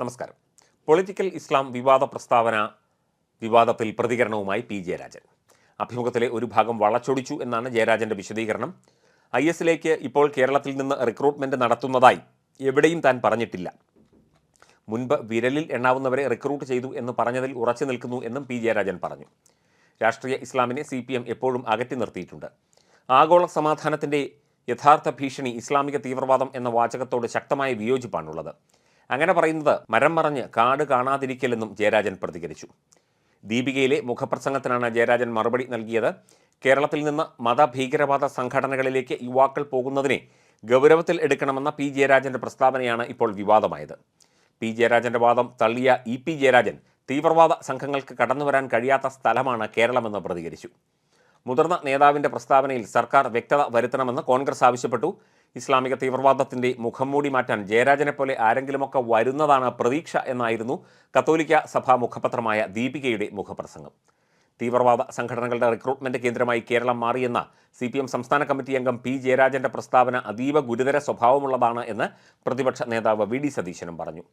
നമസ്കാരം. പൊളിറ്റിക്കൽ ഇസ്ലാം വിവാദ പ്രസ്താവന വിവാദത്തിൽ പ്രതികരണവുമായി പി. ജയരാജൻ. അഭിമുഖത്തിലെ ഒരു ഭാഗം വളച്ചൊടിച്ചു എന്നാണ് ജയരാജന്റെ വിശദീകരണം. ഐ എസിലേക്ക് ഇപ്പോൾ കേരളത്തിൽ നിന്ന് റിക്രൂട്ട്മെന്റ് നടത്തുന്നതായി എവിടെയും താൻ പറഞ്ഞിട്ടില്ല. മുൻപ് വിരലിൽ എണ്ണാവുന്നവരെ റിക്രൂട്ട് ചെയ്തു എന്ന് പറഞ്ഞതിൽ ഉറച്ചു നിൽക്കുന്നു എന്നും പി. ജയരാജൻ പറഞ്ഞു. രാഷ്ട്രീയ ഇസ്ലാമിനെ സി. എപ്പോഴും അകറ്റി നിർത്തിയിട്ടുണ്ട്. ആഗോള സമാധാനത്തിന്റെ യഥാർത്ഥ ഭീഷണി ഇസ്ലാമിക തീവ്രവാദം എന്ന വാചകത്തോട് ശക്തമായ വിയോജിപ്പാണുള്ളത്. അങ്ങനെ പറയുന്നത് മരം മറഞ്ഞ് കാട് കാണാതിരിക്കലെന്നും ജയരാജൻ പ്രതികരിച്ചു. ദീപികയിലെ മുഖപ്രസംഗത്തിനാണ് ജയരാജൻ മറുപടി നൽകിയത്. കേരളത്തിൽ നിന്ന് മതഭീകരവാദ സംഘടനകളിലേക്ക് യുവാക്കൾ പോകുന്നതിനെ ഗൗരവത്തിൽ എടുക്കണമെന്ന പി ജയരാജന്റെ പ്രസ്താവനയാണ് ഇപ്പോൾ വിവാദമായത്. പി ജയരാജന്റെ വാദം തള്ളിയ ഇ പി ജയരാജൻ തീവ്രവാദ സംഘങ്ങൾക്ക് കടന്നുവരാൻ കഴിയാത്ത സ്ഥലമാണ് കേരളമെന്ന് പ്രതികരിച്ചു. മുതിർന്ന നേതാവിന്റെ പ്രസ്താവനയിൽ സർക്കാർ വ്യക്തത വരുത്തണമെന്ന് കോൺഗ്രസ് ആവശ്യപ്പെട്ടു. ഇസ്ലാമിക തീവ്രവാദത്തിന്റെ മുഖം മൂടി മാറ്റാൻ ജയരാജനെ പോലെ ആരെങ്കിലുമൊക്കെ വരുന്നതാണ് പ്രതീക്ഷ എന്നായിരുന്നു കത്തോലിക്ക സഭാ മുഖപത്രമായ ദീപികയുടെ മുഖപ്രസംഗം. തീവ്രവാദ സംഘടനകളുടെ റിക്രൂട്ട്മെന്റ് കേന്ദ്രമായി കേരളം മാറിയെന്ന സി പി എം സംസ്ഥാന കമ്മിറ്റി അംഗം പി ജയരാജന്റെ പ്രസ്താവന അതീവ ഗുരുതര സ്വഭാവമുള്ളതാണ് എന്ന് പ്രതിപക്ഷ നേതാവ് വി ഡി സതീശനും പറഞ്ഞു.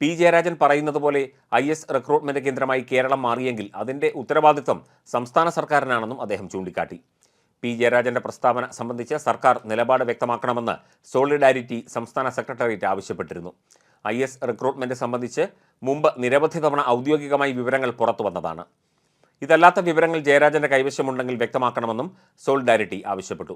പി. ജയരാജൻ പറയുന്നത് പോലെ ഐ. എസ്. റിക്രൂട്ട്മെന്റ് കേന്ദ്രമായി കേരളം മാറിയെങ്കിൽ അതിന്റെ ഉത്തരവാദിത്വം സംസ്ഥാന സർക്കാരിനാണെന്നും അദ്ദേഹം ചൂണ്ടിക്കാട്ടി. പി. ജയരാജന്റെ പ്രസ്താവന സംബന്ധിച്ച് സർക്കാർ നിലപാട് വ്യക്തമാക്കണമെന്ന് സോളിഡാരിറ്റി സംസ്ഥാന സെക്രട്ടേറിയറ്റ് ആവശ്യപ്പെട്ടിരുന്നു. ഐ. എസ്. റിക്രൂട്ട്മെന്റ് സംബന്ധിച്ച് മുമ്പ് നിരവധി തവണ ഔദ്യോഗികമായി വിവരങ്ങൾ പുറത്തു വന്നതാണ്. ഇതല്ലാത്ത വിവരങ്ങൾ ജയരാജന്റെ കൈവശമുണ്ടെങ്കിൽ വ്യക്തമാക്കണമെന്നും സോളിഡാരിറ്റി ആവശ്യപ്പെട്ടു.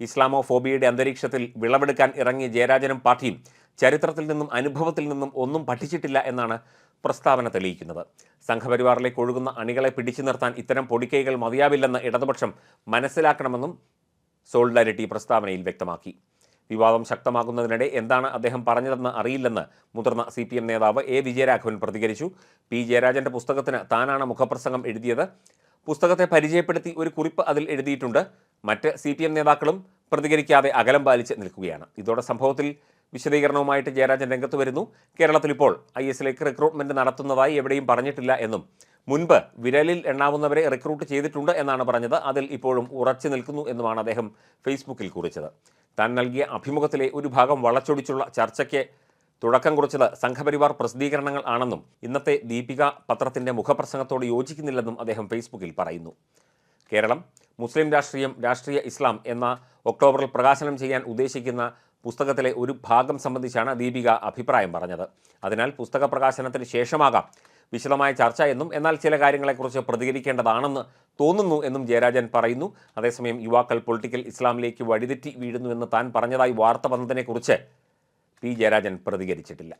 ഇസ്ലാമോ ഫോബിയയുടെ അന്തരീക്ഷത്തിൽ വിളവെടുക്കാൻ ഇറങ്ങിയ ജയരാജനും പാർട്ടിയും ചരിത്രത്തിൽ നിന്നും അനുഭവത്തിൽ നിന്നും ഒന്നും പഠിച്ചിട്ടില്ല എന്നാണ് പ്രസ്താവന തെളിയിക്കുന്നത്. സംഘപരിവാറിലേക്ക് ഒഴുകുന്ന അണികളെ പിടിച്ചു നിർത്താൻ ഇത്തരം പൊടിക്കൈകൾ മതിയാവില്ലെന്ന് ഇടതുപക്ഷം മനസ്സിലാക്കണമെന്നും സോളിഡാരിറ്റി പ്രസ്താവനയിൽ വ്യക്തമാക്കി. വിവാദം ശക്തമാകുന്നതിനിടെ എന്താണ് അദ്ദേഹം പറഞ്ഞതെന്ന് അറിയില്ലെന്ന് മുതിർന്ന സി പി എം നേതാവ് എ വിജയരാഘവൻ പ്രതികരിച്ചു. പി ജയരാജന്റെ പുസ്തകത്തിന് താനാണ് മുഖപ്രസംഗം എഴുതിയത്. പുസ്തകത്തെ പരിചയപ്പെടുത്തി ഒരു കുറിപ്പ് അതിൽ എഴുതിയിട്ടുണ്ട്. മറ്റ് സി നേതാക്കളും പ്രതികരിക്കാതെ അകലം പാലിച്ച് നിൽക്കുകയാണ്. ഇതോടെ സംഭവത്തിൽ വിശദീകരണവുമായിട്ട് ജയരാജൻ രംഗത്ത് വരുന്നു. കേരളത്തിൽ ഇപ്പോൾ ഐ എസിലേക്ക് റിക്രൂട്ട്മെന്റ് നടത്തുന്നതായി എവിടെയും പറഞ്ഞിട്ടില്ല എന്നും മുൻപ് വിരലിൽ എണ്ണാവുന്നവരെ റിക്രൂട്ട് ചെയ്തിട്ടുണ്ട് എന്നാണ് പറഞ്ഞത്. അതിൽ ഇപ്പോഴും ഉറച്ചു നിൽക്കുന്നു എന്നുമാണ് അദ്ദേഹം ഫേസ്ബുക്കിൽ കുറിച്ചത്. താൻ നൽകിയ അഭിമുഖത്തിലെ ഒരു ഭാഗം വളച്ചൊടിച്ചുള്ള ചർച്ചയ്ക്ക് തുടക്കം കുറിച്ചത് സംഘപരിവാർ പ്രസിദ്ധീകരണങ്ങൾ ആണെന്നും ഇന്നത്തെ ദീപിക പത്രത്തിന്റെ മുഖപ്രസംഗത്തോട് യോജിക്കുന്നില്ലെന്നും അദ്ദേഹം ഫേസ്ബുക്കിൽ പറയുന്നു. കേരളം മുസ്ലിം രാഷ്ട്രീയം രാഷ്ട്രീയ ഇസ്ലാം എന്ന ഒക്ടോബറിൽ പ്രകാശനം ചെയ്യാൻ ഉദ്ദേശിക്കുന്ന പുസ്തകത്തിലെ ഒരു ഭാഗം സംബന്ധിച്ചാണ് ദീപിക അഭിപ്രായം പറഞ്ഞത്. അതിനാൽ പുസ്തക പ്രകാശനത്തിന് ശേഷമാകാം വിശദമായ ചർച്ച എന്നും എന്നാൽ ചില കാര്യങ്ങളെക്കുറിച്ച് പ്രതികരിക്കേണ്ടതാണെന്ന് തോന്നുന്നു എന്നും ജയരാജൻ പറയുന്നു. അതേസമയം യുവാക്കൾ പൊളിറ്റിക്കൽ ഇസ്ലാമിലേക്ക് വഴിതെറ്റി വീഴുന്നുവെന്ന് താൻ പറഞ്ഞതായി വാർത്ത വന്നതിനെക്കുറിച്ച് പി ജയരാജൻ പ്രതികരിച്ചിട്ടില്ല.